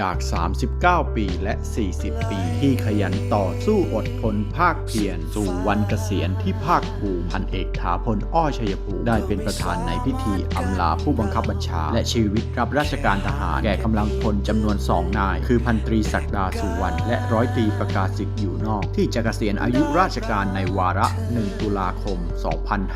จาก 39 ปีและ 40 ปีที่ขยันต่อสู้อดทนภาคเพียรสู่วันเกษียณที่ภาคภูมิพันเอกถาพลอ้อชัยภูมิได้เป็นประธานในพิธีอำลาผู้บังคับบัญชา และชีวิตรับราชการทหาร แก่กำลังพลจำนวนสองนาย คือพันตรีศักดาสุวรรณและร้อยตรีประกาศสิทธิ์อยู่นอก ที่จะเกษียณอายุราชการในวาระ 1 ตุลาคม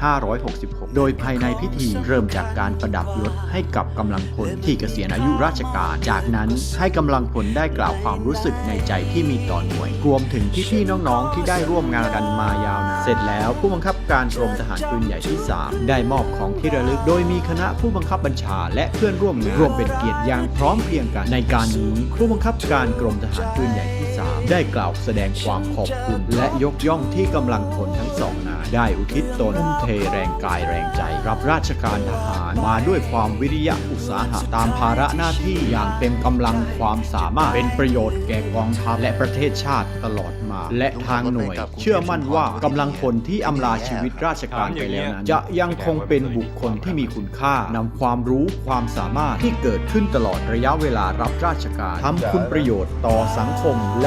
2566 โดยภายในพิธีเริ่มจากการประดับยศให้กับกำลังพลที่เกษียณอายุราชการ จากนั้นให้กำลังพลได้กล่าวความรู้สึกในใจที่มีต่อหน่วย รวมถึงพี่ๆน้องๆที่ได้ร่วมงานกันมายาวนาน เสร็จแล้วผู้บังคับการกรมทหารปืนใหญ่ที่ 3 ได้มอบของที่ระลึก โดยมีคณะผู้บังคับบัญชา และเพื่อนร่วมงานร่วมเป็นเกียรติอย่างพร้อมเพรียงกันในการนี้ผู้บังคับการกรมทหารปืนใหญ่ที่ 3 ได้กล่าวแสดงความขอบคุณ และยกย่องที่กำลังพลทั้งสองนาย ได้อุทิศตนทุ่มเทแรงกายแรงใจ รับราชการทหารมาด้วยความวิริยะอุตสาหะตามภาระหน้าที่อย่างเต็มกำลังความสามารถเป็นประโยชน์แก่กองทัพและประเทศชาติตลอดมา และทางหน่วย เชื่อมั่นว่ากำลังพลที่อำลาชีวิตราชการไปแล้วนั้นจะยังคงเป็นบุคคลที่มีคุณค่านำความรู้ความสามารถที่เกิดขึ้นตลอดระยะเวลารับราชการทำคุณประโยชน์ต่อสังคมแล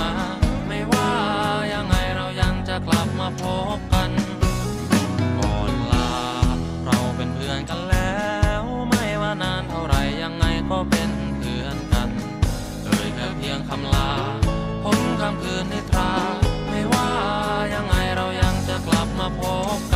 า บ่เป็นเพื่อนกันเลยแค่เพียงคำลาผมคำคืนนิทรา ไม่ว่ายังไงเรายังจะกลับมาพบ